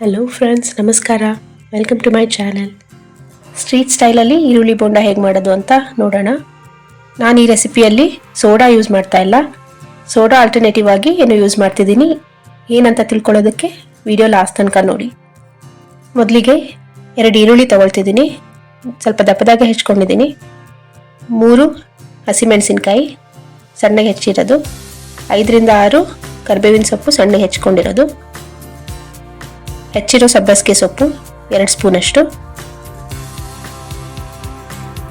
Hello friends ನಮಸ್ಕಾರ. Welcome to my channel street ಸ್ಟೈಲಲ್ಲಿ ಈರುಳ್ಳಿ ಬೋಂಡ ಹೇಗೆ ಮಾಡೋದು ಅಂತ ನೋಡೋಣ. ನಾನು ಈ ರೆಸಿಪಿಯಲ್ಲಿ ಸೋಡಾ ಯೂಸ್ ಮಾಡ್ತಾ ಇಲ್ಲ. ಸೋಡಾ ಆಲ್ಟರ್ನೇಟಿವ್ ಆಗಿ ಏನು ಯೂಸ್ ಮಾಡ್ತಿದ್ದೀನಿ. ಏನಂತ ತಿಳ್ಕೊಳ್ಳೋದಕ್ಕೆ ವಿಡಿಯೋ ಲಾಸ್ಟ್ ತನಕ ನೋಡಿ. ಮೊದಲಿಗೆ ಎರಡು ಈರುಳ್ಳಿ ತಗೊಳ್ತಿದ್ದೀನಿ. ಸ್ವಲ್ಪ ದಪ್ಪದಾಗೆ ಹೆಚ್ಕೊಂಡಿದ್ದೀನಿ. ಮೂರು ಹಸಿಮೆಣಸಿನ್ಕಾಯಿ ಸಣ್ಣಗೆ ಹೆಚ್ಚಿರೋದು. ಐದರಿಂದ ಆರು ಕರಿಬೇವಿನ ಸೊಪ್ಪು ಸಣ್ಣಗೆ ಹೆಚ್ಕೊಂಡಿರೋದು. ಹೆಚ್ಚಿರೋ ಸಬ್ಬಸಿಗೆ ಸೊಪ್ಪು, ಎರಡು ಸ್ಪೂನಷ್ಟು.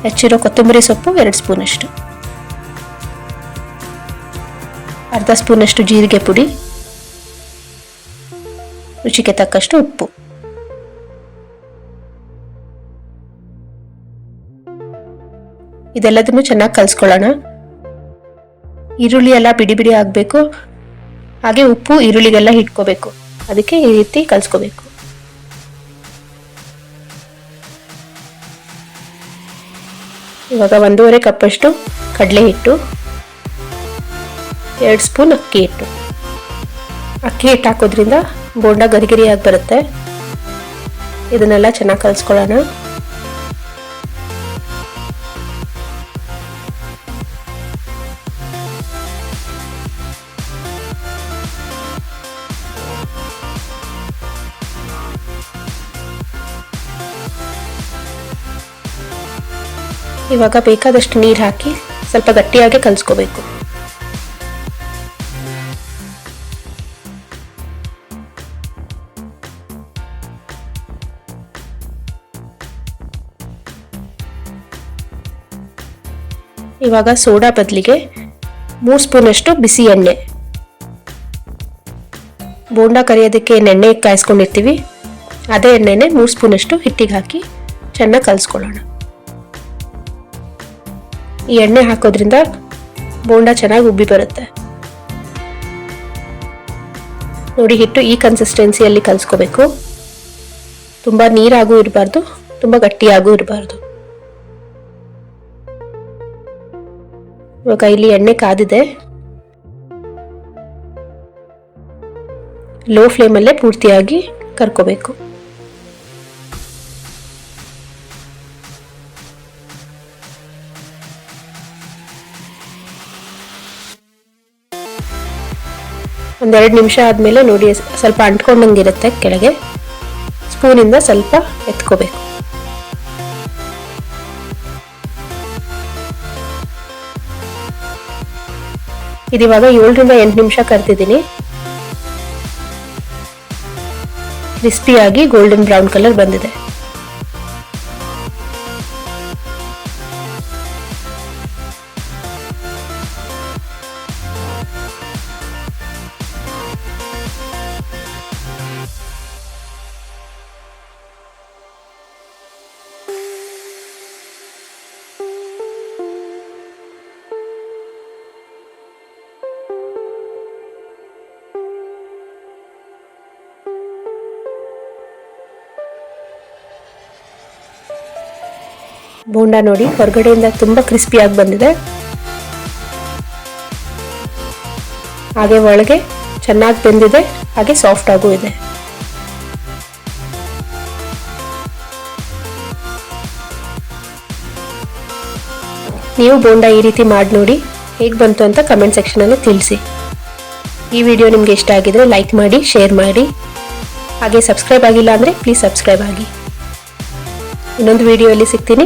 ಹೆಚ್ಚಿರೋ ಕೊತ್ತಂಬರಿ ಸೊಪ್ಪು, ಎರಡು ಸ್ಪೂನಷ್ಟು. ಅರ್ಧ ಸ್ಪೂನಷ್ಟು ಜೀರಿಗೆ ಪುಡಿ. ರುಚಿಗೆ ತಕ್ಕಷ್ಟು ಉಪ್ಪು. ಇದೆಲ್ಲದನ್ನು ಚೆನ್ನಾಗಿ ಕಲಿಸ್ಕೊಳ್ಳೋಣ. ಈರುಳ್ಳಿ ಎಲ್ಲ ಬಿಡಿ ಬಿಡಿ ಆಗಬೇಕು. ಹಾಗೆ ಉಪ್ಪು, ಈರುಳ್ಳಿಗೆಲ್ಲ ಹಿಟ್ಕೋಬೇಕು ಅದಕ್ಕೆ ಈ ರೀತಿ ಕಲಿಸ್ಕೋಬೇಕು. ಇವಾಗ ಒಂದೂವರೆ ಕಪ್ಪಷ್ಟು ಕಡಲೆ ಹಿಟ್ಟು, ಎರಡು ಸ್ಪೂನ್ ಅಕ್ಕಿ ಹಿಟ್ಟು. ಅಕ್ಕಿ ಹಿಟ್ಟು ಹಾಕೋದ್ರಿಂದ ಬೋಂಡ ಗರಿಗಿರಿಯಾಗಿ ಬರುತ್ತೆ. ಇದನ್ನೆಲ್ಲ ಚೆನ್ನಾಗಿ ಕಲಿಸ್ಕೊಳ್ಳೋಣ. ಇವಾಗ ಬೇಕಾದಷ್ಟು ನೀರು ಹಾಕಿ ಸ್ವಲ್ಪ ಗಟ್ಟಿಯಾಗಿ ಕಲಿಸ್ಕೋಬೇಕು. ಇವಾಗ ಸೋಡಾ ಬದಲಿಗೆ ಮೂರು ಸ್ಪೂನಷ್ಟು ಬಿಸಿ ಎಣ್ಣೆ. ಬೋಂಡ ಕರಿಯೋದಕ್ಕೆ ಎಣ್ಣೆ ಕಾಯಿಸ್ಕೊಂಡಿರ್ತೀವಿ. ಅದೇ ಎಣ್ಣೆನೆ ಮೂರು ಸ್ಪೂನಷ್ಟು ಹಿಟ್ಟಿಗೆ ಹಾಕಿ ಚೆನ್ನಾಗಿ ಕಲಿಸ್ಕೊಳ್ಳೋಣ. ಈ ಎಣ್ಣೆ ಹಾಕೋದ್ರಿಂದ ಬೋಂಡ ಚೆನ್ನಾಗಿ ಉಬ್ಬಿ ಬರುತ್ತೆ. ನೋಡಿ, ಹಿಟ್ಟು ಈ ಕನ್ಸಿಸ್ಟೆನ್ಸಿಯಲ್ಲಿ ಕಲಿಸ್ಕೋಬೇಕು. ತುಂಬ ನೀರಾಗೂ ಇರಬಾರ್ದು, ತುಂಬ ಗಟ್ಟಿಯಾಗೂ ಇರಬಾರ್ದು. ಇವಾಗ ಇಲ್ಲಿ ಎಣ್ಣೆ ಕಾದಿದೆ. ಲೋ ಫ್ಲೇಮಲ್ಲೇ ಪೂರ್ತಿಯಾಗಿ ಕರ್ಕೋಬೇಕು. ಒಂದೆರಡು ನಿಮಿಷ ಆದಮೇಲೆ ನೋಡಿ, ಸ್ವಲ್ಪ ಅಂಟ್ಕೊಂಡಂಗಿರುತ್ತೆ ಕೆಳಗೆ. ಸ್ಪೂನಿಂದ ಸ್ವಲ್ಪ ಎತ್ಕೋಬೇಕು. ಇದಿವಾಗ ಏಳರಿಂದ ಎಂಟು ನಿಮಿಷ ಕರ್ತಿದ್ದೀನಿ ಕ್ರಿಸ್ಪಿಯಾಗಿ ಗೋಲ್ಡನ್ ಬ್ರೌನ್ ಕಲರ್ ಬಂದಿದೆ. ಬೋಂಡ ನೋಡಿ, ಹೊರಗಡೆಯಿಂದ ತುಂಬ ಕ್ರಿಸ್ಪಿಯಾಗಿ ಬಂದಿದೆ. ಹಾಗೆ ಒಳಗೆ ಚೆನ್ನಾಗಿ ಬೆಂದಿದೆ, ಹಾಗೆ ಸಾಫ್ಟ್ ಆಗೂ ಇದೆ. ನೀವು ಬೋಂಡ ಈ ರೀತಿ ಮಾಡಿ ನೋಡಿ, ಹೇಗೆ ಬಂತು ಅಂತ ಕಮೆಂಟ್ ಸೆಕ್ಷನಲ್ಲಿ ತಿಳಿಸಿ. ಈ ವಿಡಿಯೋ ನಿಮಗೆ ಇಷ್ಟ ಆಗಿದ್ರೆ ಲೈಕ್ ಮಾಡಿ ಶೇರ್ ಮಾಡಿ. ಹಾಗೆ ಸಬ್ಸ್ಕ್ರೈಬ್ ಆಗಿಲ್ಲ ಅಂದರೆ ಪ್ಲೀಸ್ ಸಬ್ಸ್ಕ್ರೈಬ್ ಆಗಿ. ಇನ್ನೊಂದು ವಿಡಿಯೋಯಲ್ಲಿ ಸಿಗ್ತೀನಿ.